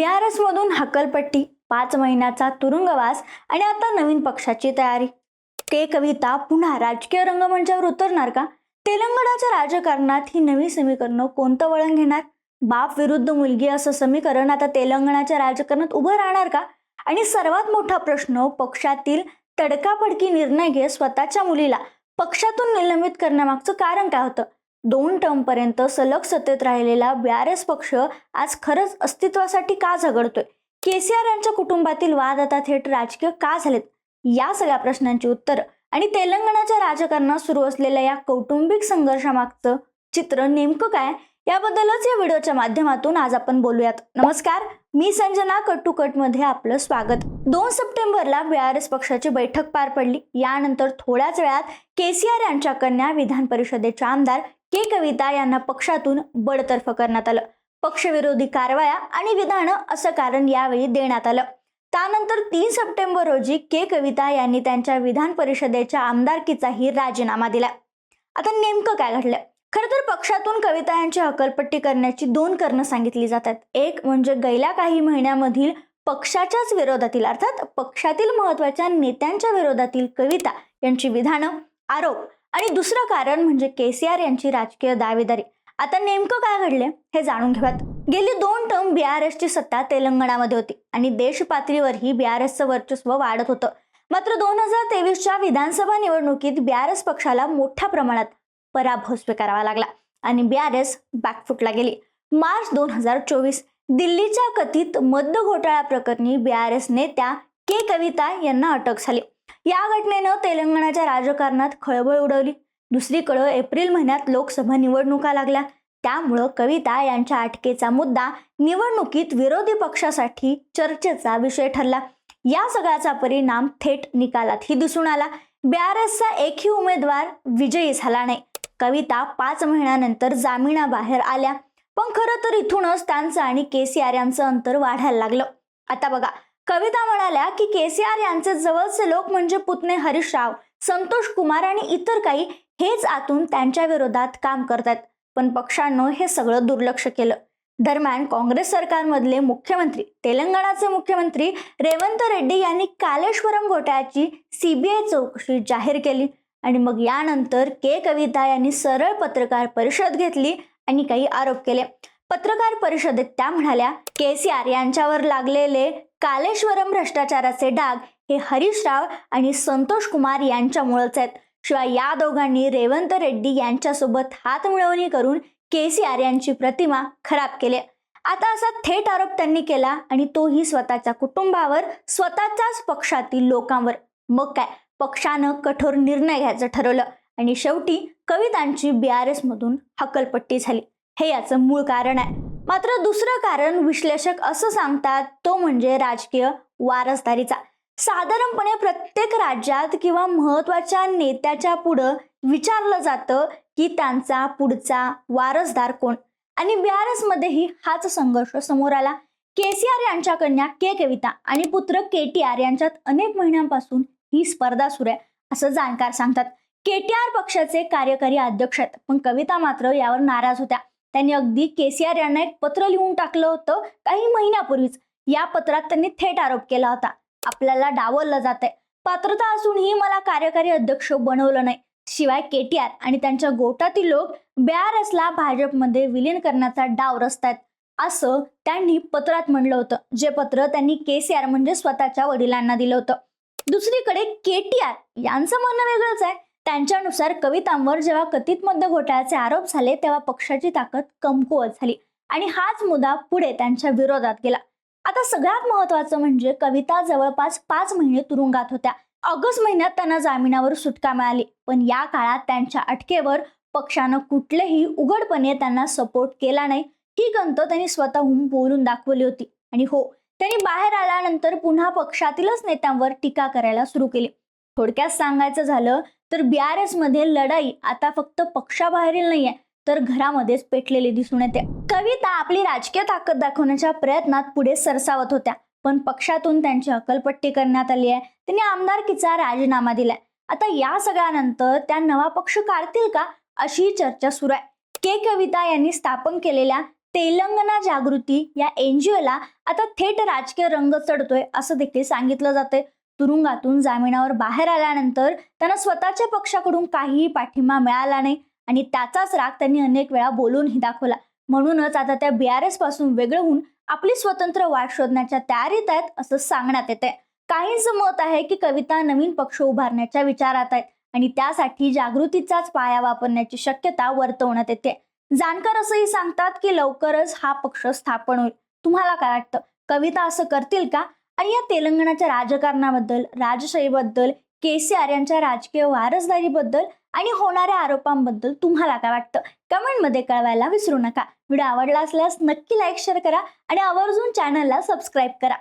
बी R S मधून हकलपट्टी पाच महिन्याचा तुरुंगवास आणि आता नवीन पक्षाची तयारी. के कविता पुन्हा राजकीय रंगमंचावर उतरणार का? तेलंगणाच्या राजकारणात ही नवी समीकरणं कोणतं वळण घेणार? बाप विरुद्ध मुलगी असं समीकरण आता तेलंगणाच्या राजकारणात उभं राहणार का? आणि सर्वात मोठा प्रश्न पक्षातील तडकाफडकी निर्णय घेत स्वतःच्या मुलीला. पक्षातून निलंबित करण्यामागचं कारण काय होतं? दोन टर्मपर्यंत सलग सत्तेत राहिलेला बी आर एस पक्ष आज खरंच अस्तित्वासाठी का झगडतोय? केसीआर यांच्या कुटुंबातील वाद आता थेट राजकीय का झालेत? या सगळ्या प्रश्नांची उत्तर आणि तेलंगणाच्या राजकारणात सुरू असलेल्या या कौटुंबिक संघर्षामागचं चित्र नेमकं काय? याबद्दलच या व्हिडिओच्या माध्यमातून आज आपण बोलूयात. नमस्कार मी संजना कट टू कटमध्ये आपलं स्वागत. दोन सप्टेंबरला बी आर एस पक्षाची बैठक पार पडली. यानंतर थोड्याच वेळात केसीआर यांच्या कन्या विधान परिषदेच्या आमदार के कविता यांना पक्षातून बडतर्फ करण्यात आलं. पक्षविरोधी कारवाया आणि विधानं असं कारण यावेळी देण्यात आलं. त्यानंतर तीन सप्टेंबर रोजी के कविता यांनी त्यांच्या विधान परिषदेच्या आमदारकीचाही राजीनामा दिला. आता नेमकं काय घडलं? खरं तर पक्षातून कविता यांची हकलपट्टी करण्याची दोन कारणं सांगितली जातात. एक म्हणजे गेल्या काही महिन्यामधील पक्षाच्याच विरोधातील अर्थात पक्षातील महत्त्वाच्या नेत्यांच्या विरोधातील कविता यांची विधानं आरोप आणि दुसरं कारण म्हणजे केसीआर यांची राजकीय दावेदारी. आता नेमकं काय घडले हे जाणून घेऊयात. गेली दोन टर्म बी आर एसची सत्ता तेलंगणामध्ये होती आणि देश पातळीवरही बी आर एसचं वर्चस्व वाढत होतं. मात्र दोन हजार तेवीसच्या विधानसभा निवडणुकीत बी आर एस पक्षाला मोठ्या प्रमाणात पराभव स्वीकारावा लागला आणि बी आर एस बॅकफुटला गेली. मार्च दोन हजार चोवीस दिल्लीच्या कथित मद्य घोटाळा प्रकरणी बी आर एस नेत्या के कविता यांना अटक झाली. या घटनेनं तेलंगणाच्या राजकारणात खळबळ उडवली. दुसरीकडं एप्रिल महिन्यात लोकसभा निवडणुका लागल्या. त्यामुळं कविता यांच्या अटकेचा मुद्दा निवडणुकीत विरोधी पक्षासाठी चर्चेचा विषय ठरला. या सगळ्याचा परिणाम थेट निकालातही दिसून आला. बीआरएसचा एकही उमेदवार विजयी झाला नाही. कविता पाच महिन्यानंतर जामिनाबाहेर आल्या. पण खरं तर इथूनच त्यांचं आणि केसीआर यांचं अंतर वाढायला लागलं. आता बघा कविता म्हणाल्या की केसीआर यांचे जवळचे लोक म्हणजे पुतणे हरीश राव संतोष कुमार आणि इतर काही हेच आतून त्यांच्या विरोधात काम करतात. पण पक्षांनो हे सगळं दुर्लक्ष केलं. दरम्यान काँग्रेस सरकारमधले मुख्यमंत्री तेलंगणाचे मुख्यमंत्री रेवंत रेड्डी यांनी कालेश्वरम घोटाळ्याची सीबीआय चौकशी जाहीर केली आणि मग यानंतर के कविता यांनी सरळ पत्रकार परिषद घेतली आणि काही आरोप केले. पत्रकार परिषदेत त्या म्हणाल्या केसीआर यांच्यावर लागलेले कालेश्वरम भ्रष्टाचाराचे डाग हे हरीश राव आणि संतोष कुमार यांच्यामुळेच आहेत. शिवाय या दोघांनी रेवंत रेड्डी यांच्यासोबत हात मिळवणी करून आर यांची प्रतिमा खराब केली आता असा थेट आरोप त्यांनी केला आणि तोही स्वतःच्या कुटुंबावर स्वतःच्याच पक्षातील लोकांवर. मग काय? पक्षानं कठोर निर्णय घ्यायचं ठरवलं आणि शेवटी कवितांची बी आर एस मधून हकलपट्टी झाली. हे याचं मूळ कारण आहे. मात्र दुसरं कारण विश्लेषक असं सांगतात तो म्हणजे राजकीय वारसदारीचा. साधारणपणे प्रत्येक राज्यात किंवा महत्त्वाच्या नेत्याच्या पुढं विचारलं जातं की त्यांचा पुढचा वारसदार कोण? आणि बिहारसमध्येही मध्येही हाच संघर्ष समोर आला. केसीआर यांच्या कन्या के कविता आणि पुत्र के टी आर यांच्यात अनेक महिन्यांपासून ही स्पर्धा सुरू आहे असं जाणकार सांगतात. के टी आर पक्षाचे कार्यकारी अध्यक्ष आहेत पण कविता मात्र यावर नाराज होत्या. त्यांनी अगदी केसीआर यांना एक पत्र लिहून टाकलं होतं काही महिन्यापूर्वीच. या पत्रात त्यांनी थेट आरोप केला होता. आपल्याला डावललं जात आहे पात्रता असूनही मला कार्यकारी अध्यक्ष बनवलं नाही. शिवाय के टी आर आणि त्यांच्या गोटातील लोक बीआरएसला भाजपमध्ये विलीन करण्याचा डाव रचतायत असं त्यांनी पत्रात म्हणलं होतं. जे पत्र त्यांनी केसीआर म्हणजे स्वतःच्या वडिलांना दिलं होतं. दुसरीकडे के टी आर यांचं म्हणणं वेगळंच आहे. त्यांच्यानुसार कवितांवर जेव्हा कथित मध्य घोटाळ्याचे आरोप झाले तेव्हा पक्षाची ताकद कमकुवत झाली आणि हाच मुद्दा पुढे त्यांच्या विरोधात गेला. आता सगळ्यात महत्वाचं म्हणजे कविता जवळपास पाच महिने तुरुंगात होत्या. ऑगस्ट महिन्यात त्यांना जामिनावर सुटका मिळाली पण या काळात त्यांच्या अटकेवर पक्षानं कुठलेही उघडपणे त्यांना सपोर्ट केला नाही. ही गंत त्यांनी स्वतःहून बोलून दाखवली होती. आणि हो त्यांनी बाहेर आल्यानंतर पुन्हा पक्षातीलच नेत्यांवर टीका करायला सुरू केली. थोडक्यात सांगायचं झालं तर बी आरमध्ये लढाई आता फक्त पक्षाबाहेरील नाहीये तर घरामध्येच पेटलेली दिसून येते. कविता आपली राजकीय ताकद दाखवण्याच्या प्रयत्नात पुढे सरसावत होत्या पण पक्षातून त्यांची अकलपट्टी करण्यात आली आहे. त्यांनी आमदारकीचा राजीनामा दिलाय. आता या सगळ्यानंतर त्या नवा पक्ष काढतील का अशी चर्चा सुरू आहे. के. कविता यांनी स्थापन केलेल्या तेलंगणा जागृती या एनजीओला आता थेट राजकीय रंग चढतोय असं देखील सांगितलं जाते तुरुंगातून जामिनावर बाहेर आल्यानंतर त्यांना स्वतःच्या पक्षाकडून काहीही पाठिंबा मिळाला नाही आणि त्याचाच राग त्यांनी अनेक वेळा बोलूनही दाखवला. म्हणूनच आता त्या बी आर एसपासून वेगळं होऊन आपली स्वतंत्र वाट शोधण्याच्या तयारीत आहेत असं सांगण्यात येते काहींचं मत आहे की कविता नवीन पक्ष उभारण्याच्या विचारात आहेत आणि त्यासाठी जागृतीचाच पाया वापरण्याची शक्यता वर्तवण्यात येते. जाणकार असंही सांगतात की लवकरच हा पक्ष स्थापन होईल. तुम्हाला काय वाटतं? कविता असं करतील का? आणि या तेलंगणाच्या राजकारणाबद्दल राजशाहीबद्दल के सी आर यांच्या राजकीय वारसदारीबद्दल आणि होणाऱ्या आरोपांबद्दल तुम्हाला काय वाटतं? कमेंटमध्ये कळवायला विसरू नका. व्हिडिओ आवडला असल्यास नक्की लाईक शेअर करा आणि आवर्जून चॅनलला सबस्क्राईब करा.